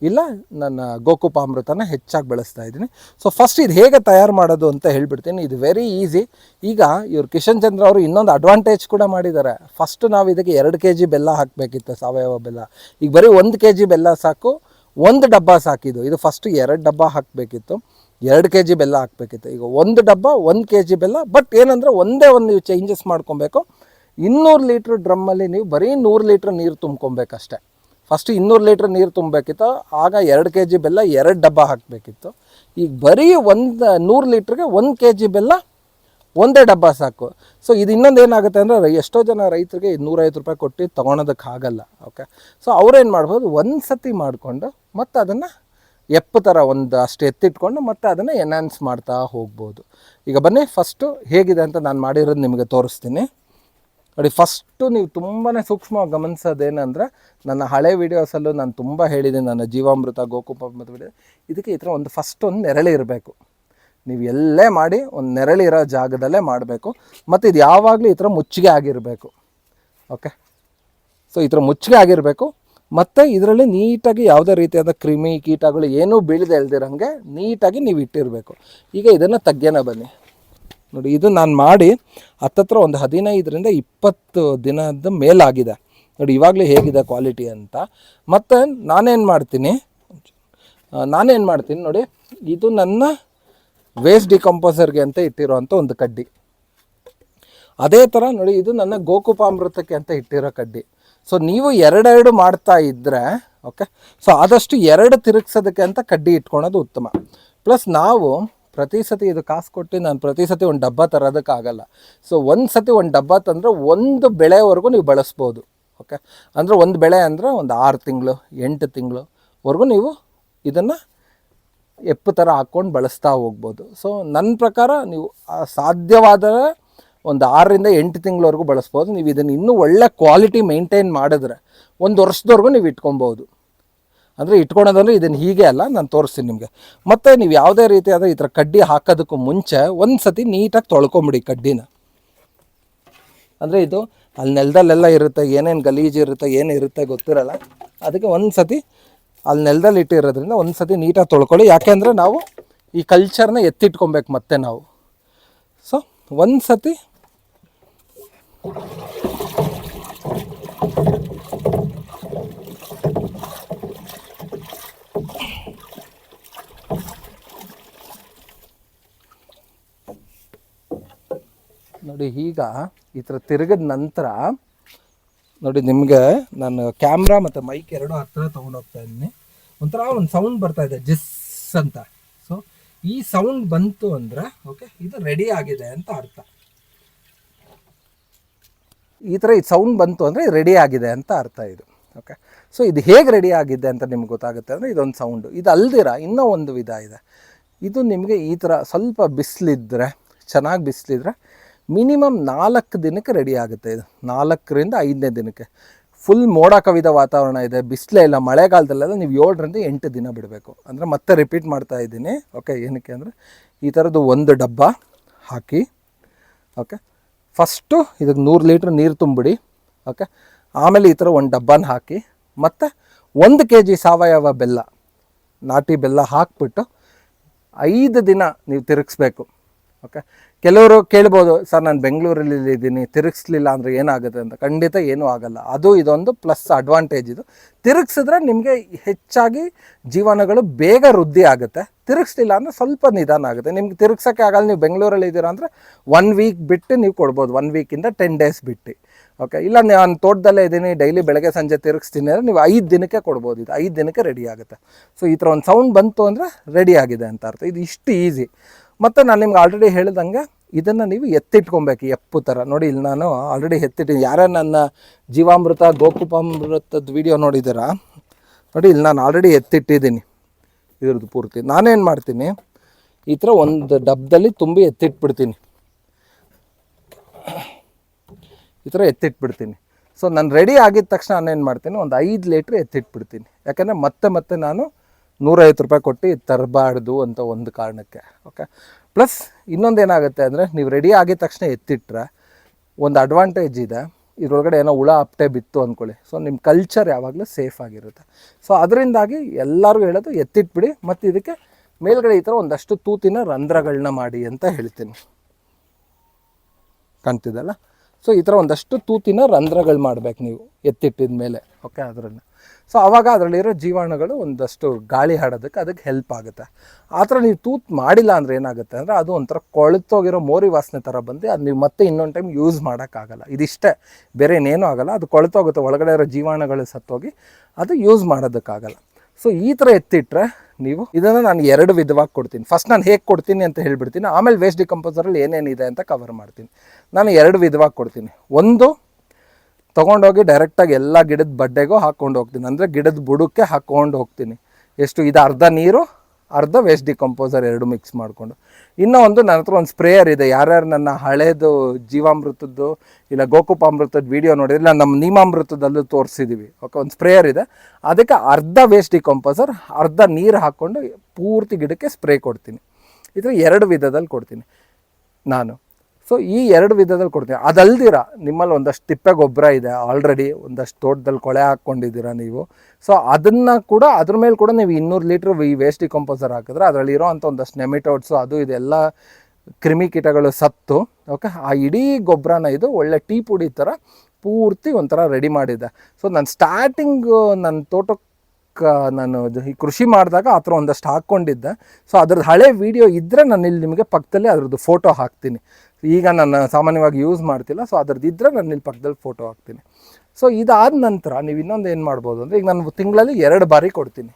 ಇಲ್ಲ, ನನ್ನ ಗೋಕುಪಾಮೃತನ ಹೆಚ್ಚಾಗಿ ಬೆಳೆಸ್ತಾ ಇದ್ದೀನಿ. ಸೊ ಫಸ್ಟ್ ಇದು ಹೇಗೆ ತಯಾರು ಮಾಡೋದು ಅಂತ ಹೇಳ್ಬಿಡ್ತೀನಿ. ಇದು ವೆರಿ ಈಸಿ ಈಗ ಇವರು ಕಿಶನ್ ಚಂದ್ರ ಅವರು ಇನ್ನೊಂದು ಅಡ್ವಾಂಟೇಜ್ ಕೂಡ ಮಾಡಿದ್ದಾರೆ. ಫಸ್ಟ್ ನಾವು ಇದಕ್ಕೆ ಎರಡು ಕೆ ಜಿ ಬೆಲ್ಲ ಹಾಕಬೇಕಿತ್ತು, ಸಾವಯವ ಬೆಲ್ಲ. ಈಗ ಬರೀ ಒಂದು ಕೆ ಜಿ ಬೆಲ್ಲ ಸಾಕು, ಒಂದು ಡಬ್ಬ ಸಾಕಿದ್ದು. ಇದು ಫಸ್ಟ್ ಎರಡು ಡಬ್ಬ ಹಾಕಬೇಕಿತ್ತು. ಎರಡು ಕೆ ಜಿ ಬೆಲ್ಲ ಹಾಕಬೇಕಿತ್ತು. ಈಗ ಒಂದು ಡಬ್ಬ, ಒಂದು ಕೆ ಜಿ ಬೆಲ್ಲ ಬಟ್ ಏನಂದರೆ ಒಂದೇ ಒಂದು ನೀವು ಚೇಂಜಸ್ ಮಾಡ್ಕೊಬೇಕು. ಇನ್ನೂರು ಲೀಟ್ರ್ ಡ್ರಮ್ಮಲ್ಲಿ ನೀವು ಬರೀ ನೂರು ಲೀಟ್ರ್ ನೀರು ತುಂಬ್ಕೊಬೇಕಷ್ಟೆ. ಫಸ್ಟ್ ಇನ್ನೂರು ಲೀಟ್ರ್ ನೀರು ತುಂಬಬೇಕಿತ್ತು. ಆಗ ಎರಡು ಕೆ ಜಿ ಬೆಲ್ಲ, ಎರಡು ಡಬ್ಬ ಹಾಕಬೇಕಿತ್ತು. ಈಗ ಬರೀ ಒಂದು, ನೂರು ಲೀಟ್ರಿಗೆ ಒಂದು ಕೆ ಜಿ ಬೆಲ್ಲ, ಒಂದೇ ಡಬ್ಬ ಸಾಕು. ಸೊ ಇದು ಇನ್ನೊಂದು ಏನಾಗುತ್ತೆ ಅಂದರೆ ಎಷ್ಟೋ ಜನ ರೈತರಿಗೆ ನೂರೈವತ್ತು ರೂಪಾಯಿ ಕೊಟ್ಟು ತೊಗೊಳೋದಕ್ಕೆ ಆಗಲ್ಲ ಓಕೆ ಸೊ ಅವ್ರೇನು ಮಾಡ್ಬೋದು ಒಂದು ಸತಿ ಮಾಡಿಕೊಂಡು ಮತ್ತು ಅದನ್ನು ಎಪ್ಪು ಥರ ಒಂದು ಅಷ್ಟು ಎತ್ತಿಟ್ಕೊಂಡು ಮತ್ತೆ ಅದನ್ನು ಎನ್ಹಾನ್ಸ್ ಮಾಡ್ತಾ ಹೋಗ್ಬೋದು. ಈಗ ಬನ್ನಿ ಫಸ್ಟು ಹೇಗಿದೆ ಅಂತ ನಾನು ಮಾಡಿರೋದು ನಿಮಗೆ ತೋರಿಸ್ತೀನಿ. ನೋಡಿ ಫಸ್ಟು ನೀವು ತುಂಬಾ ಸೂಕ್ಷ್ಮವಾಗಿ ಗಮನಿಸೋದೇನೆಂದರೆ, ನನ್ನ ಹಳೆ ವೀಡಿಯೋಸಲ್ಲೂ ನಾನು ತುಂಬ ಹೇಳಿದೆ ನನ್ನ ಜೀವಾಮೃತ ಗೋಕುಪಾಮೃತ ವಿಡಿಯೋ ಇದಕ್ಕೆ ಈ ಥರ ಒಂದು ಫಸ್ಟ್ ಒಂದು ನೆರಳಿ ಇರಬೇಕು. ನೀವು ಎಲ್ಲೇ ಮಾಡಿ, ಒಂದು ನೆರಳಿರೋ ಜಾಗದಲ್ಲೇ ಮಾಡಬೇಕು. ಮತ್ತು ಇದು ಯಾವಾಗಲೂ ಈ ಥರ ಮುಚ್ಚಿಗೆ ಆಗಿರಬೇಕು. ಓಕೆ ಸೊ ಈ ಥರ ಮುಚ್ಚಿಗೆ ಆಗಿರಬೇಕು. ಮತ್ತು ಇದರಲ್ಲಿ ನೀಟಾಗಿ ಯಾವುದೇ ರೀತಿಯಾದ ಕ್ರಿಮಿ ಕೀಟಗಳು ಏನೂ ಬೀಳದೆ ಇಲ್ದಿರಂಗೆ ನೀಟಾಗಿ ನೀವು ಇಟ್ಟಿರಬೇಕು. ಈಗ ಇದನ್ನು ತಗ್ಗೇನ ಬನ್ನಿ. ನೋಡಿ, ಇದು ನಾನು ಮಾಡಿ ಹತ್ತತ್ರ ಒಂದು ಹದಿನೈದರಿಂದ ಇಪ್ಪತ್ತು ದಿನದ ಮೇಲಾಗಿದೆ. ನೋಡಿ, ಇವಾಗಲೇ ಹೇಗಿದೆ ಕ್ವಾಲಿಟಿ ಅಂತ. ಮತ್ತು ನಾನೇನು ಮಾಡ್ತೀನಿ? ನಾನೇನು ಮಾಡ್ತೀನಿ ನೋಡಿ, ಇದು ನನ್ನ ವೇಸ್ಟ್ ಡಿಕಂಪೋಸರ್ಗೆ ಅಂತ ಇಟ್ಟಿರೋವಂಥ ಒಂದು ಕಡ್ಡಿ. ಅದೇ ಥರ ನೋಡಿ, ಇದು ನನ್ನ ಗೋಕುಪಾಮೃತಕ್ಕೆ ಅಂತ ಇಟ್ಟಿರೋ ಕಡ್ಡಿ. ಸೊ ನೀವು ಎರಡೆರಡು ಮಾಡ್ತಾ ಇದ್ದರೆ ಓಕೆ ಸೊ ಆದಷ್ಟು ಎರಡು ತಿರುಗ್ಸೋದಕ್ಕೆ ಅಂತ ಕಡ್ಡಿ ಇಟ್ಕೊಳೋದು ಉತ್ತಮ. ಪ್ಲಸ್ ನಾವು ಪ್ರತಿ ಸತಿ ಇದು ಕಾಸು ಕೊಟ್ಟು ನಾನು ಪ್ರತಿ ಸತಿ ಒಂದು ಡಬ್ಬ ತರೋದಕ್ಕಾಗಲ್ಲ. ಸೊ ಒಂದು ಸತಿ ಒಂದು ಡಬ್ಬ ತಂದರೆ ಒಂದು ಬೆಳೆವರೆಗೂ ನೀವು ಬಳಸ್ಬೋದು. ಓಕೆ ಅಂದರೆ ಒಂದು ಬೆಳೆ ಅಂದರೆ ಒಂದು ಆರು ತಿಂಗಳು, ಎಂಟು ತಿಂಗಳು ನೀವು ಇದನ್ನು ಎಪ್ಪು ಥರ ಹಾಕ್ಕೊಂಡು ಬಳಸ್ತಾ ಹೋಗ್ಬೋದು. ಸೊ ನನ್ನ ಪ್ರಕಾರ ನೀವು ಸಾಧ್ಯವಾದರೆ ಸಾಧ್ಯವಾದ ಒಂದು ಆರರಿಂದ ಎಂಟು ತಿಂಗಳವರೆಗೂ ಬಳಸ್ಬೋದು. ನೀವು ಇದನ್ನು ಇನ್ನೂ ಒಳ್ಳೆ ಕ್ವಾಲಿಟಿ ಮೇಂಟೈನ್ ಮಾಡಿದ್ರೆ ಒಂದು ವರ್ಷದವರೆಗೂ ನೀವು ಇಟ್ಕೊಬೋದು. ಅಂದರೆ ಇಟ್ಕೊಳೋದಂದ್ರೆ ಇದನ್ನು ಹೀಗೆ ಅಲ್ಲ, ನಾನು ತೋರಿಸ್ತೀನಿ ನಿಮಗೆ. ಮತ್ತು ನೀವು ಯಾವುದೇ ರೀತಿಯಾದ ಈ ಥರ ಕಡ್ಡಿ ಹಾಕೋದಕ್ಕೂ ಮುಂಚೆ ಒಂದು ಸತಿ ನೀಟಾಗಿ ತೊಳ್ಕೊಂಬಿಡಿ ಕಡ್ಡಿನ. ಅಂದರೆ ಇದು ಅಲ್ಲಿ ನೆಲದಲ್ಲೆಲ್ಲ ಇರುತ್ತೆ, ಏನೇನು ಗಲೀಜು ಇರುತ್ತೆ, ಏನು ಇರುತ್ತೆ ಗೊತ್ತಿರಲ್ಲ? ಅದಕ್ಕೆ ಒಂದು ಸತಿ ಅಲ್ಲಿ ನೆಲದಲ್ಲಿ ಇಟ್ಟಿರೋದ್ರಿಂದ ಒಂದು ಸತಿ ನೀಟಾಗಿ ತೊಳ್ಕೊಳ್ಳಿ. ಯಾಕೆಂದರೆ ನಾವು ಈ ಕಲ್ಚರ್ನ ಎತ್ತಿಟ್ಕೊಬೇಕು ಮತ್ತೆ ನಾವು. ಸೊ ಒಂದು ಸತಿ ನೋಡಿ, ಈಗ ಈ ಥರ ತಿರುಗಿದ ನಂತರ, ನೋಡಿ, ನಿಮಗೆ ನಾನು ಕ್ಯಾಮ್ರಾ ಮತ್ತು ಮೈಕ್ ಎರಡು ಹತ್ತಿರ ತೊಗೊಂಡೋಗ್ತಾ ಇದ್ದೀನಿ. ಒಂಥರ ಒಂದು ಸೌಂಡ್ ಬರ್ತಾ ಇದೆ, ಜಿಸ್ ಅಂತ. ಸೊ ಈ ಸೌಂಡ್ ಬಂತು ಅಂದರೆ ಓಕೆ ಇದು ರೆಡಿ ಆಗಿದೆ ಅಂತ ಅರ್ಥ. ಈ ಥರ ಈ ಸೌಂಡ್ ಬಂತು ಅಂದರೆ ರೆಡಿ ಆಗಿದೆ ಅಂತ ಅರ್ಥ ಇದು ಓಕೆ ಸೊ ಇದು ಹೇಗೆ ರೆಡಿ ಆಗಿದೆ ಅಂತ ನಿಮ್ಗೆ ಗೊತ್ತಾಗುತ್ತೆ ಅಂದರೆ, ಇದೊಂದು ಸೌಂಡು ಇದು ಅಲ್ದಿರ, ಇನ್ನೂ ಒಂದು ವಿಧ ಇದೆ. ಇದು ನಿಮಗೆ ಈ ಥರ ಸ್ವಲ್ಪ ಬಿಸಿಲಿದ್ದರೆ ಚೆನ್ನಾಗಿ ಬಿಸಿಲಿದ್ರೆ ಮಿನಿಮಮ್ ನಾಲ್ಕು ದಿನಕ್ಕೆ ರೆಡಿ ಆಗುತ್ತೆ ಇದು. ನಾಲ್ಕರಿಂದ ಐದನೇ ದಿನಕ್ಕೆ. ಫುಲ್ ಮೋಡ ಕವಿದ ವಾತಾವರಣ ಇದೆ, ಬಿಸಿಲೇ ಇಲ್ಲ ಮಳೆಗಾಲದಲ್ಲೆಲ್ಲ ನೀವು ಏಳರಿಂದ ಎಂಟು ದಿನ ಬಿಡಬೇಕು. ಅಂದರೆ ಮತ್ತೆ ರಿಪೀಟ್ ಮಾಡ್ತಾ ಇದ್ದೀನಿ. ಓಕೆ ಏನಕ್ಕೆ ಅಂದರೆ ಈ ಥರದ್ದು ಒಂದು ಡಬ್ಬ ಹಾಕಿ ಓಕೆ ಫಸ್ಟು ಇದಕ್ಕೆ ನೂರು ಲೀಟ್ರ್ ನೀರು ತುಂಬಿಡಿ ಓಕೆ ಆಮೇಲೆ ಈ ಥರ ಒಂದು ಡಬ್ಬನ ಹಾಕಿ, ಮತ್ತು ಒಂದು ಕೆ ಜಿ ಸಾವಯವ ಬೆಲ್ಲ, ನಾಟಿ ಬೆಲ್ಲ ಹಾಕ್ಬಿಟ್ಟು ಐದು ದಿನ ನೀವು ತಿರುಗಿಸ್ಬೇಕು. ಓಕೆ ಕೆಲವರು ಕೇಳ್ಬೋದು, ಸರ್, ನಾನು ಬೆಂಗಳೂರಲ್ಲಿ ಇದ್ದೀನಿ ತಿರುಗಿಸ್ಲಿಲ್ಲ ಅಂದರೆ ಏನಾಗುತ್ತೆ ಅಂತ. ಖಂಡಿತ ಏನೂ ಆಗಲ್ಲ. ಅದು ಇದೊಂದು ಪ್ಲಸ್ ಅಡ್ವಾಂಟೇಜ್ ಇದು. ತಿರುಗಿಸಿದ್ರೆ ನಿಮಗೆ ಹೆಚ್ಚಾಗಿ ಜೀವನಗಳು ಬೇಗ ವೃದ್ಧಿ ಆಗುತ್ತೆ. ತಿರುಗಿಸ್ಲಿಲ್ಲ ಅಂದರೆ ಸ್ವಲ್ಪ ನಿಧಾನ ಆಗುತ್ತೆ. ನಿಮ್ಗೆ ತಿರುಗ್ಸೋಕ್ಕೆ ಆಗಲ್ಲ, ನೀವು ಬೆಂಗಳೂರಲ್ಲಿ ಇದ್ದೀರಾ ಅಂದರೆ ಒನ್ ವೀಕ್ ಬಿಟ್ಟು ನೀವು ಕೊಡ್ಬೋದು. ಒನ್ ವೀಕಿಂದ ಟೆನ್ ಡೇಸ್ ಬಿಟ್ಟು. ಓಕೆ ಇಲ್ಲ, ನಾನು ತೋಟದಲ್ಲೇ ಇದ್ದೀನಿ ಡೈಲಿ ಬೆಳಗ್ಗೆ ಸಂಜೆ ತಿರುಗಿಸ್ತೀನಿ ಅಂದರೆ ನೀವು ಐದು ದಿನಕ್ಕೆ ಕೊಡ್ಬೋದು. ಇದು ಐದು ದಿನಕ್ಕೆ ರೆಡಿ ಆಗುತ್ತೆ. ಸೊ ಈ ಥರ ಒಂದು ಸೌಂಡ್ ಬಂತು ಅಂದರೆ ರೆಡಿ ಆಗಿದೆ ಅಂತ ಅರ್ಥ. ಇದು ಇಷ್ಟು ಈಸಿ ಮತ್ತು ನಾನು ನಿಮ್ಗೆ ಆಲ್ರೆಡಿ ಹೇಳಿದಂಗೆ ಇದನ್ನು ನೀವು ಎತ್ತಿಟ್ಕೊಬೇಕು, ಎಪ್ಪು ಥರ ನೋಡಿ, ಇಲ್ಲಿ ನಾನು ಆಲ್ರೆಡಿ ಎತ್ತಿಟ್ಟಿದ್ದೀನಿ. ಯಾರೇ ನನ್ನ ಜೀವಾಮೃತ ಗೋಕುಪಾಮೃತದ ವಿಡಿಯೋ ನೋಡಿದ್ದೀರಾ? ನೋಡಿ, ಇಲ್ಲಿ ನಾನು ಆಲ್ರೆಡಿ ಎತ್ತಿಟ್ಟಿದ್ದೀನಿ ಇದ್ರದ್ದು ಪೂರ್ತಿ. ನಾನೇನು ಮಾಡ್ತೀನಿ, ಈ ಥರ ಒಂದು ಡಬ್ಬದಲ್ಲಿ ತುಂಬಿ ಎತ್ತಿಟ್ಬಿಡ್ತೀನಿ. ಈ ಥರ ಎತ್ತಿಟ್ಬಿಡ್ತೀನಿ. ಸೊ ನಾನು ರೆಡಿ ಆಗಿದ ತಕ್ಷಣ ನಾನೇನು ಮಾಡ್ತೀನಿ, ಒಂದು ಐದು ಲೀಟ್ರ್ ಎತ್ತಿಟ್ಬಿಡ್ತೀನಿ. ಯಾಕಂದರೆ ಮತ್ತೆ ಮತ್ತೆ ನಾನು ನೂರೈವತ್ತು ರೂಪಾಯಿ ಕೊಟ್ಟು ತರಬಾರ್ದು ಅಂತ ಒಂದು ಕಾರಣಕ್ಕೆ ಓಕೆ ಪ್ಲಸ್ ಇನ್ನೊಂದು ಏನಾಗುತ್ತೆ ಅಂದರೆ ನೀವು ರೆಡಿ ಆಗಿದ ತಕ್ಷಣ ಎತ್ತಿಟ್ರೆ ಒಂದು ಅಡ್ವಾಂಟೇಜ್ ಇದೆ. ಇದರೊಳಗಡೆ ಏನೋ ಹುಳ ಅಪ್ಟೆ ಬಿತ್ತು ಅಂದ್ಕೊಳ್ಳಿ ಸೊ ನಿಮ್ಮ ಕಲ್ಚರ್ ಯಾವಾಗಲೂ ಸೇಫ್ ಆಗಿರುತ್ತೆ. ಸೊ ಅದರಿಂದಾಗಿ ಎಲ್ಲರಿಗೂ ಹೇಳೋದು ಎತ್ತಿಟ್ಬಿಡಿ. ಮತ್ತು ಇದಕ್ಕೆ ಮೇಲ್ಗಡೆ ಈ ಥರ ಒಂದಷ್ಟು ತೂತಿನ ರಂಧ್ರಗಳನ್ನ ಮಾಡಿ ಅಂತ ಹೇಳ್ತೀನಿ. ಕಾಣ್ತಿದ್ದಲ್ಲ ಸೊ ಈ ಥರ ಒಂದಷ್ಟು ತೂತಿನ ರಂಧ್ರಗಳು ಮಾಡ್ಬೇಕು ನೀವು ಎತ್ತಿಟ್ಟಿದ ಮೇಲೆ ಓಕೆ ಅದರಲ್ಲಿ. ಸೊ ಅವಾಗ ಅದರಲ್ಲಿರೋ ಜೀವಾಣುಗಳು ಒಂದಷ್ಟು ಗಾಳಿ ಹಾಡೋದಕ್ಕೆ ಅದಕ್ಕೆ ಹೆಲ್ಪ್ ಆಗುತ್ತೆ. ಆ ಥರ ನೀವು ತೂತ್ ಮಾಡಿಲ್ಲ ಅಂದರೆ ಏನಾಗುತ್ತೆ ಅಂದರೆ ಅದು ಒಂಥರ ಕೊಳೆತೋಗಿರೋ ಮೋರಿ ವಾಸನೆ ಥರ ಬಂದು ಅದು ನೀವು ಮತ್ತೆ ಇನ್ನೊಂದು ಟೈಮ್ ಯೂಸ್ ಮಾಡೋಕ್ಕಾಗಲ್ಲ. ಇದಿಷ್ಟೇ. ಬೇರೆ ಇನ್ನೇನೂ ಆಗಲ್ಲ. ಅದು ಕೊಳೆತೋಗುತ್ತೆ. ಒಳಗಡೆ ಇರೋ ಜೀವಾಣುಗಳು ಸತ್ತೋಗಿ ಅದು ಯೂಸ್ ಮಾಡೋದಕ್ಕಾಗಲ್ಲ. ಸೊ ಈ ಥರ ಎತ್ತಿಟ್ರೆ ನೀವು ಇದನ್ನು ನಾನು ಎರಡು ವಿಧವಾಗಿ ಕೊಡ್ತೀನಿ. ಫಸ್ಟ್ ನಾನು ಹೇಗೆ ಕೊಡ್ತೀನಿ ಅಂತ ಹೇಳಿಬಿಡ್ತೀನಿ. ಆಮೇಲೆ ವೇಸ್ಟ್ ಡಿಕಂಪೋಸರಲ್ಲಿ ಏನೇನಿದೆ ಅಂತ ಕವರ್ ಮಾಡ್ತೀನಿ. ನಾನು ಎರಡು ವಿಧವಾಗಿ ಕೊಡ್ತೀನಿ. ಒಂದು ತೊಗೊಂಡೋಗಿ ಡೈರೆಕ್ಟಾಗಿ ಎಲ್ಲ ಗಿಡದ ಬಡ್ಡೆಗೂ ಹಾಕ್ಕೊಂಡು ಹೋಗ್ತೀನಿ. ಅಂದರೆ ಗಿಡದ ಬುಡಕ್ಕೆ ಹಾಕ್ಕೊಂಡು ಹೋಗ್ತೀನಿ. ಎಷ್ಟು ಇದು ಅರ್ಧ ನೀರು, ಅರ್ಧ ವೇಸ್ಟ್ ಡಿಕಂಪೋಸರ್ ಎರಡು ಮಿಕ್ಸ್ ಮಾಡಿಕೊಂಡು. ಇನ್ನೂ ಒಂದು ನನ್ನ ಹತ್ರ ಒಂದು ಸ್ಪ್ರೇಯರ್ ಇದೆ. ಯಾರ್ಯಾರು ನನ್ನ ಹಳೇದು ಜೀವಾಮೃತದ್ದು ಇಲ್ಲ ಗೋಕುಪಾಮೃತದ ವಿಡಿಯೋ ನೋಡಿದ್ರೆ ನಮ್ಮ ನೀಮಾಮೃತದಲ್ಲೂ ತೋರಿಸಿದ್ದೀವಿ ಓಕೆ, ಒಂದು ಸ್ಪ್ರೇಯರ್ ಇದೆ. ಅದಕ್ಕೆ ಅರ್ಧ ವೇಸ್ಟ್ ಡಿಕಂಪೋಸರ್ ಅರ್ಧ ನೀರು ಹಾಕ್ಕೊಂಡು ಪೂರ್ತಿ ಗಿಡಕ್ಕೆ ಸ್ಪ್ರೇ ಕೊಡ್ತೀನಿ. ಇದು ಎರಡು ವಿಧದಲ್ಲಿ ಕೊಡ್ತೀನಿ ನಾನು. ಸೊ ಈ ಎರಡು ವಿಧದಲ್ಲಿ ಕೊಡ್ತೀನಿ ಅದಲ್ದಿರ, ನಿಮ್ಮಲ್ಲಿ ಒಂದಷ್ಟು ತಿಪ್ಪೆ ಗೊಬ್ಬರ ಇದೆ ಆಲ್ರೆಡಿ ಒಂದಷ್ಟು ತೋಟದಲ್ಲಿ ಕೊಳೆ ಹಾಕ್ಕೊಂಡಿದ್ದೀರಾ ನೀವು. ಸೊ ಅದನ್ನು ಕೂಡ ಅದ್ರ ಮೇಲೆ ಕೂಡ ನೀವು ಇನ್ನೂರು ಲೀಟ್ರ್ ಈ ವೇಸ್ಟ್ ಡಿಕಂಪೋಸರ್ ಹಾಕಿದ್ರೆ ಅದರಲ್ಲಿ ಇರೋ ಅಂಥ ಒಂದಷ್ಟು ನೆಮಿಟೋಡ್ಸು ಅದು ಇದೆಲ್ಲ ಕ್ರಿಮಿಕೀಟಗಳು ಸತ್ತು ಓಕೆ ಆ ಇಡೀ ಗೊಬ್ಬರನ ಇದು ಒಳ್ಳೆ ಟೀ ಪುಡಿ ಥರ ಪೂರ್ತಿ ಒಂಥರ ರೆಡಿ ಮಾಡಿದೆ. ಸೊ ನಾನು ಸ್ಟಾರ್ಟಿಂಗು ನನ್ನ ತೋಟಕ್ಕೆ ನಾನು ಈ ಕೃಷಿ ಮಾಡಿದಾಗ ಆ ಥರ ಒಂದಷ್ಟು ಹಾಕ್ಕೊಂಡಿದ್ದೆ. ಸೊ ಅದ್ರದ್ದು ಹಳೆ ವಿಡಿಯೋ ಇದ್ದರೆ ನಾನು ಇಲ್ಲಿ ನಿಮಗೆ ಪಕ್ಕದಲ್ಲಿ ಅದ್ರದ್ದು ಫೋಟೋ ಹಾಕ್ತೀನಿ. ಈಗ ನಾನು ಸಾಮಾನ್ಯವಾಗಿ ಯೂಸ್ ಮಾಡ್ತಿಲ್ಲ ಸೊ ಅದ್ರದ್ದು ನಾನು ಇಲ್ಲಿ ಪಕ್ಕದಲ್ಲಿ ಫೋಟೋ ಹಾಕ್ತೀನಿ. ಸೊ ಇದಾದ ನಂತರ ನೀವು ಇನ್ನೊಂದು ಏನು ಮಾಡ್ಬೋದು ಅಂದರೆ, ಈಗ ನಾನು ತಿಂಗಳಲ್ಲಿ ಎರಡು ಬಾರಿ ಕೊಡ್ತೀನಿ.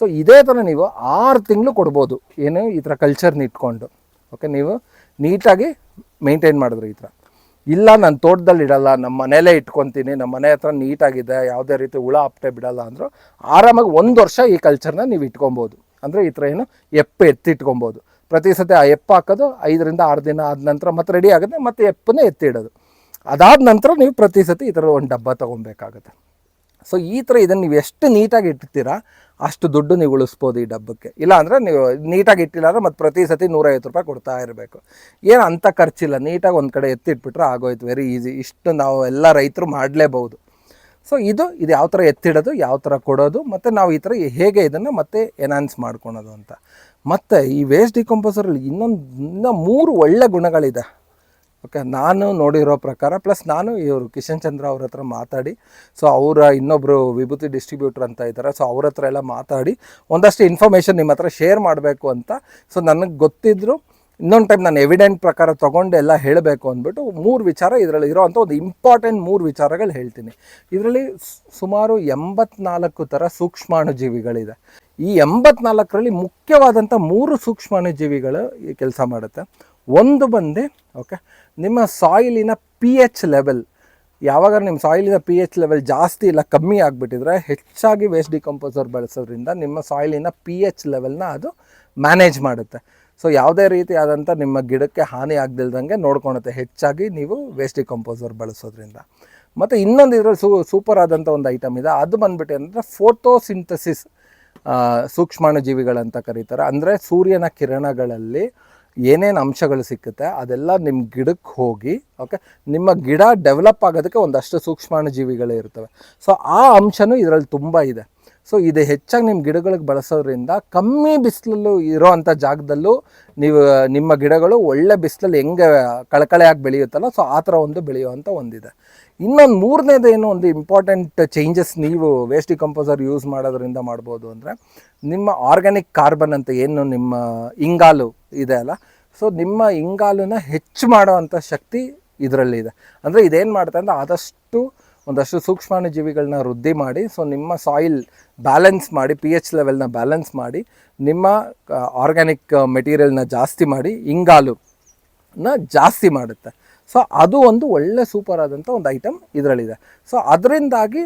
ಸೊ ಇದೇ ಥರ ನೀವು ಆರು ತಿಂಗಳು ಕೊಡ್ಬೋದು. ಏನು ಈ ಥರ ಕಲ್ಚರ್ನ ಇಟ್ಕೊಂಡು. ಓಕೆ ನೀವು ನೀಟಾಗಿ ಮೇಂಟೈನ್ ಮಾಡಿದ್ರೆ ಈ ಥರ ಇಲ್ಲ, ನಾನು ತೋಟದಲ್ಲಿ ಇಡಲ್ಲ ನಮ್ಮ ಮನೇಲೇ ಇಟ್ಕೊತೀನಿ ನಮ್ಮ ಮನೆ ಹತ್ರ ನೀಟಾಗಿದೆ, ಯಾವುದೇ ರೀತಿ ಹುಳ ಅಪ್ಟೆ ಬಿಡಲ್ಲ ಅಂದರೂ ಆರಾಮಾಗಿ ಒಂದು ವರ್ಷ ಈ ಕಲ್ಚರ್ನ ನೀವು ಇಟ್ಕೊಬೋದು. ಅಂದರೆ ಈ ಥರ ಏನು ಎಪ್ಪೆ ಎತ್ತಿಟ್ಕೊಬೋದು ಪ್ರತಿ ಸತಿ ಆ ಎಪ್ಪು ಹಾಕೋದು, ಐದರಿಂದ ಆರು ದಿನ ಆದ ನಂತರ ಮತ್ತೆ ರೆಡಿ ಆಗುತ್ತೆ, ಮತ್ತೆ ಎಪ್ಪನ್ನೇ ಎತ್ತಿಡೋದು ಅದಾದ ನಂತರ ನೀವು ಪ್ರತಿ ಸತಿ ಈ ಥರ ಒಂದು ಡಬ್ಬ ತೊಗೊಬೇಕಾಗುತ್ತೆ ಸೊ ಈ ಥರ ಇದನ್ನು ನೀವು ಎಷ್ಟು ನೀಟಾಗಿ ಇಟ್ಟಿರ್ತೀರಾ, ಅಷ್ಟು ದುಡ್ಡು ನೀವು ಉಳಿಸ್ಬೋದು ಈ ಡಬ್ಬಕ್ಕೆ. ಇಲ್ಲ ಅಂದರೆ ನೀವು ನೀಟಾಗಿ ಇಟ್ಟಿಲ್ಲ ಅಂದರೆ ಮತ್ತೆ ಪ್ರತಿ ಸತಿ ನೂರೈವತ್ತು ರೂಪಾಯಿ ಕೊಡ್ತಾ ಇರಬೇಕು. ಏನು ಅಂಥ ಖರ್ಚಿಲ್ಲ, ನೀಟಾಗಿ ಒಂದು ಕಡೆ ಎತ್ತಿಟ್ಬಿಟ್ರೆ ಆಗೋಯ್ತು ವೆರಿ ಈಸಿ ಇಷ್ಟು ನಾವು ಎಲ್ಲ ರೈತರು ಮಾಡಲೇಬಹುದು. ಸೊ ಇದು ಇದು ಯಾವ ಥರ ಎತ್ತಿಡೋದು, ಯಾವ ಥರ ಕೊಡೋದು, ಮತ್ತು ನಾವು ಈ ಥರ ಹೇಗೆ ಇದನ್ನು ಮತ್ತೆ ಎನ್ಹಾನ್ಸ್ ಮಾಡ್ಕೊಳೋದು ಅಂತ. ಮತ್ತು ಈ ವೇಸ್ಟ್ ಡಿಕಂಪೋಸರಲ್ಲಿ ಇನ್ನೊಂದು, ಇನ್ನೂ ಮೂರು ಒಳ್ಳೆ ಗುಣಗಳಿದೆ. ಓಕೆ ನಾನು ನೋಡಿರೋ ಪ್ರಕಾರ ಪ್ಲಸ್ ನಾನು ಇವರು ಕಿಶನ್ ಚಂದ್ರ ಅವ್ರ ಹತ್ರ ಮಾತಾಡಿ ಸೊ ಅವರ ಇನ್ನೊಬ್ಬರು ವಿಭೂತಿ ಡಿಸ್ಟ್ರಿಬ್ಯೂಟರ್ ಅಂತ ಇದ್ದಾರೆ ಸೊ ಅವ್ರ ಹತ್ರ ಎಲ್ಲ ಮಾತಾಡಿ, ಒಂದಷ್ಟು ಇನ್ಫಾರ್ಮೇಷನ್ ನಿಮ್ಮ ಹತ್ರ ಶೇರ್ ಮಾಡಬೇಕು ಅಂತ ಸೊ ನನಗೆ ಗೊತ್ತಿದ್ರು ಇನ್ನೊಂದು ಟೈಮ್ ನಾನು ಎವಿಡೆಂಟ್ ಪ್ರಕಾರ ತೊಗೊಂಡು ಎಲ್ಲ ಹೇಳಬೇಕು ಅಂದ್ಬಿಟ್ಟು ಮೂರು ವಿಚಾರ ಇದರಲ್ಲಿ ಇರೋವಂಥ ಒಂದು ಇಂಪಾರ್ಟೆಂಟ್ ಮೂರು ವಿಚಾರಗಳು ಹೇಳ್ತೀನಿ. ಇದರಲ್ಲಿ ಸುಮಾರು ಎಂಬತ್ನಾಲ್ಕು ಥರ ಸೂಕ್ಷ್ಮಾಣುಜೀವಿಗಳಿದೆ. ಈ ಎಂಬತ್ನಾಲ್ಕರಲ್ಲಿ ಮುಖ್ಯವಾದಂಥ ಮೂರು ಸೂಕ್ಷ್ಮಾಣುಜೀವಿಗಳು ಕೆಲಸ ಮಾಡುತ್ತೆ. ಒಂದು ಬಂದು ಓಕೆ ನಿಮ್ಮ ಸಾಯಿಲಿನ ಪಿ ಎಚ್ ಲೆವೆಲ್ ಯಾವಾಗ ನಿಮ್ಮ ಸಾಯಿಲಿನ ಪಿ ಎಚ್ ಲೆವೆಲ್ ಜಾಸ್ತಿ ಇಲ್ಲ, ಕಮ್ಮಿ ಆಗಿಬಿಟ್ಟಿದ್ರೆ ಹೆಚ್ಚಾಗಿ ವೇಸ್ಟ್ ಡಿಕಂಪೋಸರ್ ಬಳಸೋದ್ರಿಂದ ನಿಮ್ಮ ಸಾಯಿಲಿನ ಪಿ ಎಚ್ ಲೆವೆಲ್ನ ಅದು ಮ್ಯಾನೇಜ್ ಮಾಡುತ್ತೆ. ಸೊ ಯಾವುದೇ ರೀತಿಯಾದಂಥ ನಿಮ್ಮ ಗಿಡಕ್ಕೆ ಹಾನಿ ಆಗದಿಲ್ದಂಗೆ ನೋಡ್ಕೊಳುತ್ತೆ ಹೆಚ್ಚಾಗಿ ನೀವು ವೇಸ್ಟಿ ಕಂಪೋಸರ್ ಬಳಸೋದ್ರಿಂದ. ಮತ್ತು ಇನ್ನೊಂದು ಇದರಲ್ಲಿ ಸೂ ಸೂಪರ್ ಆದಂಥ ಒಂದು ಐಟಮ್ ಇದೆ. ಅದು ಬಂದ್ಬಿಟ್ಟು ಅಂದರೆ ಫೋಟೋಸಿಂಥಸಿಸ್ ಸೂಕ್ಷ್ಮಾಣುಜೀವಿಗಳಂತ ಕರೀತಾರೆ. ಅಂದರೆ ಸೂರ್ಯನ ಕಿರಣಗಳಲ್ಲಿ ಏನೇನು ಅಂಶಗಳು ಸಿಕ್ಕುತ್ತೆ, ಅದೆಲ್ಲ ನಿಮ್ಮ ಗಿಡಕ್ಕೆ ಹೋಗಿ ಓಕೆ ನಿಮ್ಮ ಗಿಡ ಡೆವಲಪ್ ಆಗೋದಕ್ಕೆ ಒಂದಷ್ಟು ಸೂಕ್ಷ್ಮಾಣುಜೀವಿಗಳೇ ಇರ್ತವೆ. ಸೊ ಆ ಅಂಶನೂ ಇದರಲ್ಲಿ ತುಂಬ ಇದೆ. ಸೊ ಇದು ಹೆಚ್ಚಾಗಿ ನಿಮ್ಮ ಗಿಡಗಳಿಗೆ ಬಳಸೋದ್ರಿಂದ ಕಮ್ಮಿ ಬಿಸಿಲಲ್ಲೂ ಇರೋ ಅಂಥ ಜಾಗದಲ್ಲೂ ನೀವು ನಿಮ್ಮ ಗಿಡಗಳು ಒಳ್ಳೆ ಬಿಸಿಲಲ್ಲಿ ಹೆಂಗೆ ಕಳಕಳೆಯಾಗಿ ಬೆಳೆಯುತ್ತಲ್ಲ, ಸೊ ಆ ಥರ ಒಂದು ಬೆಳೆಯುವಂಥ ಒಂದಿದೆ. ಇನ್ನೊಂದು ಮೂರನೇದು ಏನು ಒಂದು ಇಂಪಾರ್ಟೆಂಟ್ ಚೇಂಜಸ್ ನೀವು ವೇಸ್ಟ್ ಕಂಪೋಸರ್ ಯೂಸ್ ಮಾಡೋದ್ರಿಂದ ಮಾಡ್ಬೋದು ಅಂದರೆ, ನಿಮ್ಮ ಆರ್ಗ್ಯಾನಿಕ್ ಕಾರ್ಬನ್ ಅಂತ ಏನು ನಿಮ್ಮ ಇಂಗಾಲು ಇದೆ ಅಲ್ಲ, ಸೊ ನಿಮ್ಮ ಇಂಗಾಲನ್ನ ಹೆಚ್ಚು ಮಾಡೋವಂಥ ಶಕ್ತಿ ಇದರಲ್ಲಿದೆ. ಅಂದರೆ ಇದೇನು ಮಾಡುತ್ತೆ ಅಂದರೆ ಆದಷ್ಟು ಒಂದಷ್ಟು ಸೂಕ್ಷ್ಮಾಣುಜೀವಿಗಳನ್ನ ವೃದ್ಧಿ ಮಾಡಿ ಸೊ ನಿಮ್ಮ ಸಾಯಿಲ್ ಬ್ಯಾಲೆನ್ಸ್ ಮಾಡಿ ಪಿ ಎಚ್ ಲೆವೆಲ್ನ ಬ್ಯಾಲೆನ್ಸ್ ಮಾಡಿ, ನಿಮ್ಮ ಆರ್ಗ್ಯಾನಿಕ್ ಮೆಟೀರಿಯಲ್ನ ಜಾಸ್ತಿ ಮಾಡಿ ಇಂಗಾಲುನ ಜಾಸ್ತಿ ಮಾಡುತ್ತೆ. ಸೊ ಅದು ಒಂದು ಒಳ್ಳೆ ಸೂಪರ್ ಆದಂಥ ಒಂದು ಐಟಮ್ ಇದರಲ್ಲಿದೆ. ಸೊ ಅದರಿಂದಾಗಿ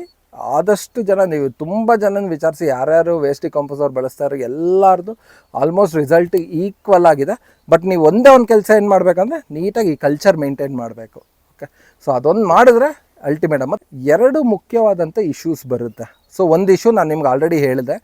ಆದಷ್ಟು ಜನ, ನೀವು ತುಂಬ ಜನನ ವಿಚಾರಿಸಿ ಯಾರ್ಯಾರು ವೇಸ್ಟ್ ಕಂಪೋಸರ್ ಬಳಸ್ತಾರೆ ಎಲ್ಲರದು ಆಲ್ಮೋಸ್ಟ್ ರಿಸಲ್ಟ್ ಈಕ್ವಲ್ ಆಗಿದೆ. ಬಟ್ ನೀವು ಒಂದೇ ಒಂದು ಕೆಲಸ ಏನು ಮಾಡಬೇಕಂದ್ರೆ, ನೀಟಾಗಿ ಈ ಕಲ್ಚರ್ ಮೇಂಟೈನ್ ಮಾಡಬೇಕು. ಓಕೆ ಸೊ ಅದೊಂದು ಮಾಡಿದ್ರೆ ಅಲ್ಟಿಮೇಟ್ ಮತ್ತು ಎರಡು ಮುಖ್ಯವಾದಂಥ ಇಶ್ಯೂಸ್ ಬರುತ್ತೆ. ಸೊ ಒಂದು ಇಶ್ಯೂ ನಾನು ನಿಮ್ಗೆ ಆಲ್ರೆಡಿ ಹೇಳಿದೆ.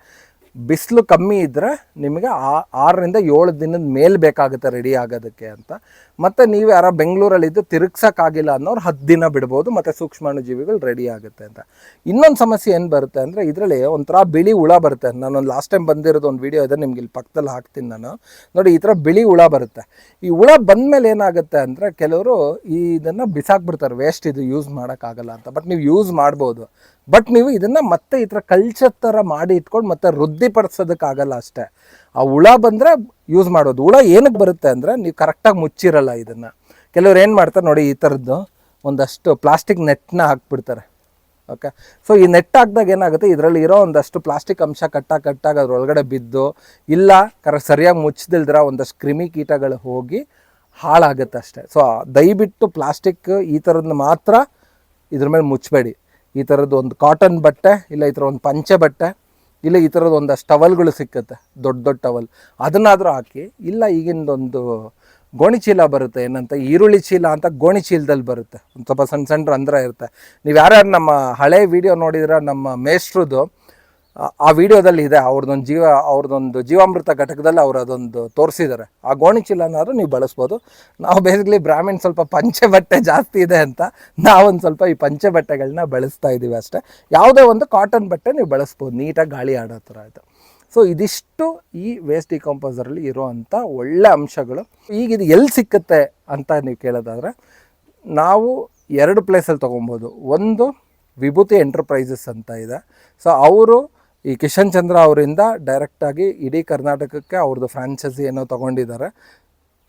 ಬಿಸಿಲು ಕಮ್ಮಿ ಇದ್ದರೆ ನಿಮಗೆ ಆ ಆರರಿಂದ ಏಳು ದಿನದ ಮೇಲೆ ಬೇಕಾಗುತ್ತೆ ರೆಡಿ ಆಗೋದಕ್ಕೆ ಅಂತ. ಮತ್ತು ನೀವು ಯಾರ ಬೆಂಗಳೂರಲ್ಲಿದ್ದು ತಿರುಗ್ಸೋಕ್ಕಾಗಿಲ್ಲ ಅನ್ನೋರು ಹತ್ತು ದಿನ ಬಿಡ್ಬೋದು, ಮತ್ತು ಸೂಕ್ಷ್ಮಾಣುಜೀವಿಗಳು ರೆಡಿ ಆಗುತ್ತೆ ಅಂತ. ಇನ್ನೊಂದು ಸಮಸ್ಯೆ ಏನು ಬರುತ್ತೆ ಅಂದರೆ ಇದರಲ್ಲಿ ಒಂಥರ ಬಿಳಿ ಹುಳ ಬರುತ್ತೆ. ನಾನೊಂದು ಲಾಸ್ಟ್ ಟೈಮ್ ಬಂದಿರೋದು ಒಂದು ವಿಡಿಯೋ ಇದೆ, ನಿಮ್ಗೆ ಇಲ್ಲಿ ಪಕ್ಕದಲ್ಲಿ ಹಾಕ್ತೀನಿ ನಾನು. ನೋಡಿ, ಈ ಥರ ಬಿಳಿ ಹುಳ ಬರುತ್ತೆ. ಈ ಹುಳ ಬಂದಮೇಲೆ ಏನಾಗುತ್ತೆ ಅಂದರೆ ಕೆಲವರು ಇದನ್ನು ಬಿಸಾಕ್ಬಿಡ್ತಾರೆ ವೇಸ್ಟ್ ಇದು ಯೂಸ್ ಮಾಡೋಕ್ಕಾಗಲ್ಲ ಅಂತ. ಬಟ್ ನೀವು ಯೂಸ್ ಮಾಡ್ಬೋದು. ಬಟ್ ನೀವು ಇದನ್ನು ಮತ್ತೆ ಈ ಥರ ಕಲ್ಚರ್ ಥರ ಮಾಡಿ ಇಟ್ಕೊಂಡು ಮತ್ತೆ ವೃದ್ಧಿಪಡಿಸೋದಕ್ಕಾಗಲ್ಲ ಅಷ್ಟೇ. ಆ ಹುಳ ಬಂದರೆ ಯೂಸ್ ಮಾಡೋದು. ಹುಳ ಏನಕ್ಕೆ ಬರುತ್ತೆ ಅಂದರೆ ನೀವು ಕರೆಕ್ಟಾಗಿ ಮುಚ್ಚಿರಲ್ಲ ಇದನ್ನು. ಕೆಲವ್ರು ಏನು ಮಾಡ್ತಾರೆ ನೋಡಿ ಈ ಥರದ್ದು ಒಂದಷ್ಟು ಪ್ಲಾಸ್ಟಿಕ್ ನೆಟ್ನ ಹಾಕ್ಬಿಡ್ತಾರೆ. ಓಕೆ ಸೊ ಈ ನೆಟ್ ಹಾಕಿದಾಗ ಏನಾಗುತ್ತೆ? ಇದರಲ್ಲಿ ಇರೋ ಒಂದಷ್ಟು ಪ್ಲಾಸ್ಟಿಕ್ ಅಂಶ ಕಟ್ಟಾಗಿ ಕಟ್ಟಾಗಿ ಅದ್ರೊಳಗಡೆ ಬಿದ್ದು, ಇಲ್ಲ ಕರ ಸರಿಯಾಗಿ ಮುಚ್ಚದಿಲ್ದಿರ ಒಂದಷ್ಟು ಕ್ರಿಮಿ ಕೀಟಗಳು ಹೋಗಿ ಹಾಳಾಗುತ್ತೆ ಅಷ್ಟೇ. ಸೊ ದಯವಿಟ್ಟು ಪ್ಲಾಸ್ಟಿಕ್ ಈ ಥರದ್ದು ಮಾತ್ರ ಇದ್ರ ಮೇಲೆ ಮುಚ್ಚಬೇಡಿ ಈ ಥರದ್ದು ಒಂದು ಕಾಟನ್ ಬಟ್ಟೆ, ಇಲ್ಲ ಈ ಥರ ಒಂದು ಪಂಚೆ ಬಟ್ಟೆ, ಇಲ್ಲ ಈ ಥರದ್ದು ಒಂದಷ್ಟು ಟವಲ್ಗಳು ಸಿಕ್ಕುತ್ತೆ, ದೊಡ್ಡ ದೊಡ್ಡ ಟವಲ್ ಅದನ್ನಾದರೂ ಹಾಕಿ, ಇಲ್ಲ ಈಗಿನದೊಂದು ಗೋಣಿ ಚೀಲ ಬರುತ್ತೆ, ಏನಂತ ಈರುಳ್ಳಿ ಚೀಲ ಅಂತ ಗೋಣಿ ಚೀಲದಲ್ಲಿ ಬರುತ್ತೆ. ಒಂದು ಸ್ವಲ್ಪ ಸಣ್ಣ ಸಣ್ಣ ರಂಧ್ರ ಇರುತ್ತೆ. ನೀವು ಯಾರ್ಯಾರು ನಮ್ಮ ಹಳೆ ವಿಡಿಯೋ ನೋಡಿದ್ರೆ, ನಮ್ಮ ಮೇಷ್ಟ್ರದ್ದು ಆ- ವಿಡಿಯೋದಲ್ಲಿ ಇದೆ, ಅವ್ರದ್ದೊಂದು ಜೀವ, ಅವ್ರದ್ದೊಂದು ಜೀವಾಮೃತ ಘಟಕದಲ್ಲಿ ಅವ್ರು ಅದೊಂದು ತೋರಿಸಿದ್ದಾರೆ. ಆ ಗೋಣಿ ಚೀಲನಾದ್ರೂ ನೀವು ಬಳಸ್ಬೋದು. ನಾವು ಬೇಸಿಕಲಿ ಬ್ರಾಹ್ಮಣ್ ಸ್ವಲ್ಪ ಪಂಚೆ ಬಟ್ಟೆ ಜಾಸ್ತಿ ಇದೆ ಅಂತ ನಾವೊಂದು ಸ್ವಲ್ಪ ಈ ಪಂಚೆ ಬಟ್ಟೆಗಳನ್ನ ಬಳಸ್ತಾ ಇದ್ದೀವಿ ಅಷ್ಟೇ. ಯಾವುದೇ ಒಂದು ಕಾಟನ್ ಬಟ್ಟೆ ನೀವು ಬಳಸ್ಬೋದು, ನೀಟಾಗಿ ಗಾಳಿ ಆಡೋ ಥರ ಆಯಿತು. ಸೊ ಇದಿಷ್ಟು ಈ ವೇಸ್ಟ್ ಡಿಕಂಪೋಸರಲ್ಲಿ ಇರುವಂಥ ಒಳ್ಳೆ ಅಂಶಗಳು. ಈಗ ಇದು ಎಲ್ಲಿ ಸಿಕ್ಕುತ್ತೆ ಅಂತ ನೀವು ಕೇಳೋದಾದರೆ, ನಾವು ಎರಡು ಪ್ಲೇಸಲ್ಲಿ ತೊಗೊಬೋದು. ಒಂದು ವಿಭೂತಿ ಎಂಟರ್ಪ್ರೈಸಸ್ ಅಂತ ಇದೆ. ಸೊ ಅವರು ಈ ಕಿಶನ್ ಚಂದ್ರ ಅವರಿಂದ ಡೈರೆಕ್ಟಾಗಿ ಇಡೀ ಕರ್ನಾಟಕಕ್ಕೆ ಅವ್ರದ್ದು ಫ್ರಾಂಚೈಸಿ ಏನೋ ತೊಗೊಂಡಿದ್ದಾರೆ.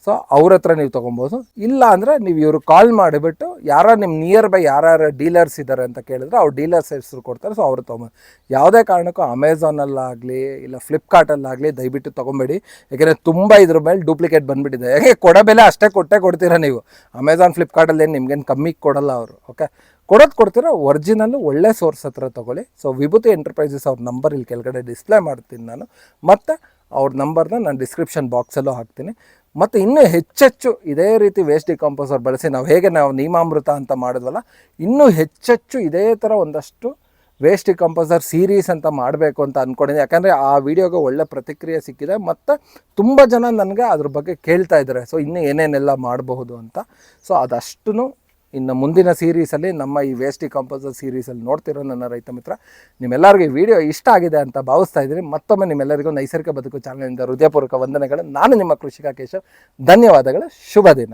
ಸೊ ಅವ್ರ ಹತ್ರ ನೀವು ತೊಗೊಬೋದು. ಇಲ್ಲ ಅಂದರೆ ನೀವು ಇವರು ಕಾಲ್ ಮಾಡಿಬಿಟ್ಟು ಯಾರ ನಿಮ್ಮ ನಿಯರ್ ಬೈ ಯಾರ್ಯಾರು ಡೀಲರ್ಸ್ ಇದ್ದಾರೆ ಅಂತ ಕೇಳಿದ್ರೆ ಅವ್ರು ಡೀಲರ್ಸ್ ಹೆಸರು ಕೊಡ್ತಾರೆ. ಸೊ ಅವ್ರು ತೊಗೊಂಬ, ಯಾವುದೇ ಕಾರಣಕ್ಕೂ ಅಮೆಝಾನಲ್ಲಾಗಲಿ ಇಲ್ಲ ಫ್ಲಿಪ್ಕಾರ್ಟಲ್ಲಾಗಲಿ ದಯವಿಟ್ಟು ತೊಗೊಬೇಡಿ. ಯಾಕೆಂದರೆ ತುಂಬ ಇದ್ರ ಮೇಲೆ ಡೂಪ್ಲಿಕೇಟ್ ಬಂದುಬಿಟ್ಟಿದೆ. ಯಾಕೆ ಕೊಡೋ ಅಷ್ಟೇ ಕೊಟ್ಟೇ ಕೊಡ್ತೀರಾ ನೀವು? ಅಮೆಝಾನ್ ಫ್ಲಿಪ್ಕಾರ್ಟಲ್ಲಿ ಏನು ನಿಮ್ಗೇನು ಕಮ್ಮಿ ಕೊಡಲ್ಲ ಅವರು ಓಕೆ ಕೊಡೋದು ಕೊಡ್ತೀರ? ಒರಿಜಿನಲ್ಲು ಒಳ್ಳೆ ಸೋರ್ಸ್ ಹತ್ರ ತೊಗೊಳ್ಳಿ. ಸೊ ವಿಭೂತಿ ಎಂಟರ್ಪ್ರೈಸಸ್ ಅವ್ರ ನಂಬರ್ ಇಲ್ಲಿ ಕೆಳಗಡೆ ಡಿಸ್ಪ್ಲೇ ಮಾಡ್ತೀನಿ ನಾನು. ಮತ್ತು ಅವ್ರ ನಂಬರ್ನ ನಾನು ಡಿಸ್ಕ್ರಿಪ್ಷನ್ ಬಾಕ್ಸಲ್ಲೂ ಹಾಕ್ತೀನಿ. ಮತ್ತು ಇನ್ನೂ ಹೆಚ್ಚೆಚ್ಚು ಇದೇ ರೀತಿ ವೇಸ್ಟ್ ಡಿಕಾಂಪೋಸರ್ ಬಳಸಿ ನಾವು ಹೇಗೆ ನಾವು ನೀಮಾಮೃತ ಅಂತ ಮಾಡಿದ್ವಲ್ಲ, ಇನ್ನೂ ಹೆಚ್ಚೆಚ್ಚು ಇದೇ ಥರ ಒಂದಷ್ಟು ವೇಸ್ಟ್ ಡಿಕಾಂಪೋಸರ್ ಸೀರೀಸ್ ಅಂತ ಮಾಡಬೇಕು ಅಂತ ಅಂದ್ಕೊಂಡಿದ್ದೆ ಯಾಕಂದರೆ ಆ ವಿಡಿಯೋಗೆ ಒಳ್ಳೆ ಪ್ರತಿಕ್ರಿಯೆ ಸಿಕ್ಕಿದೆ ಮತ್ತು ತುಂಬ ಜನ ನನಗೆ ಅದ್ರ ಬಗ್ಗೆ ಕೇಳ್ತಾ ಇದ್ದಾರೆ. ಸೊ ಇನ್ನೂ ಏನೇನೆಲ್ಲ ಮಾಡಬಹುದು ಅಂತ. ಸೊ ಅದಷ್ಟು ಇನ್ನು ಮುಂದಿನ ಸೀರೀಸಲ್ಲಿ ನಮ್ಮ ಈ ವೇಸ್ಟಿ ಕಾಂಪೋಸರ್ ಸೀರೀಸಲ್ಲಿ ನೋಡ್ತಿರೋ ನನ್ನ ರೈತ ಮಿತ್ರ, ನಿಮ್ಮೆಲ್ಲರಿಗೂ ಈ ವಿಡಿಯೋ ಇಷ್ಟ ಆಗಿದೆ ಅಂತ ಭಾವಿಸ್ತಾ ಇದ್ದೀನಿ. ಮತ್ತೊಮ್ಮೆ ನಿಮ್ಮೆಲ್ಲರಿಗೂ ನೈಸರ್ಗಿಕ ಬದುಕು ಚಾನಲಿಂದ ಹೃದಯಪೂರ್ವಕ ವಂದನೆಗಳು. ನಾನು ನಿಮ್ಮ ಕೃಷಿಕ ಕೇಶವ್. ಧನ್ಯವಾದಗಳು. ಶುಭ ದಿನ.